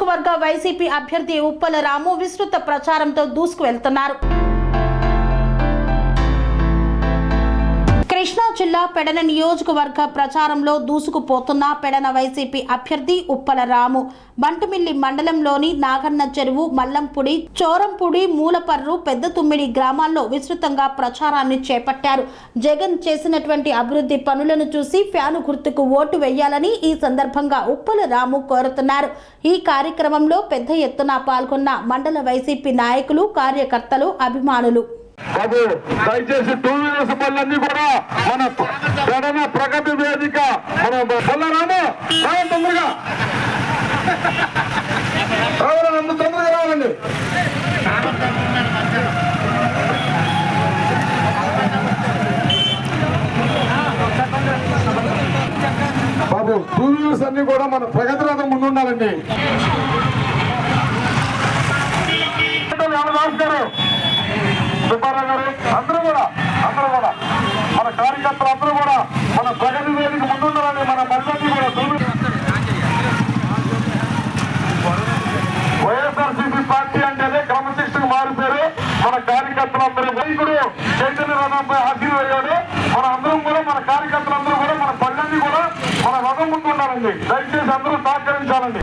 నియోజకవర్గ వైసీపీ అభ్యర్థి ఉప్పల రాము విస్తృత ప్రచారంతో దూసుకు వెళ్తున్నారు కృష్ణా జిల్లా పెడన నియోజకవర్గ ప్రచారంలో దూసుకుపోతున్న పెడన వైసీపీ అభ్యర్థి ఉప్పల రాము. బంటుమిల్లి మండలంలోని నాగన్న చెరువు మల్లంపుడి చోరంపుడి మూలపర్రు పెద్ద తుమ్మిడి గ్రామాల్లో విస్తృతంగా ప్రచారాన్ని చేపట్టారు. జగన్ చేసినటువంటి అభివృద్ధి పనులను చూసి ఫ్యాను గుర్తుకు ఓటు వేయాలని ఈ సందర్భంగా ఉప్పల రాము కోరుతున్నారు. ఈ కార్యక్రమంలో పెద్ద ఎత్తున పాల్గొన్న మండల వైసీపీ నాయకులు కార్యకర్తలు అభిమానులు. బాబు దయచేసి టూ వీలర్స్ బళ్ళన్నీ కూడా మన ప్రధాన ప్రగతి వేదిక మన బళ్ళరాము తొందరగా. రావాలండి తొందరగా రావాలండి. బాబు టూ వీలర్స్ అన్ని కూడా మన ప్రగతి రథం ముందుండాలండి నమస్కారం. సుబ్బారావు గారు అందరూ కూడా అందరూ కూడా. మన కార్యకర్తలు అందరూ కూడా మన ప్రగతి వేదిక ముందుండాలని మన మద్దతు కూడా చూపి వైఎస్ఆర్సీపీ పార్టీ అంటేనే క్రమశిక్షణ మారిపోయారు మన కార్యకర్తలందరూ వైద్యుడు చైతన్య రథంపై ఆశీర్వయ్యాడు మన అందరం కూడా మన కార్యకర్తలందరూ కూడా మన పళ్ళన్నీ కూడా మన రథం ముందు ఉండాలండి. దయచేసి అందరూ సహకరించాలండి.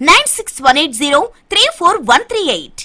Nine six one eight zero three four one three eight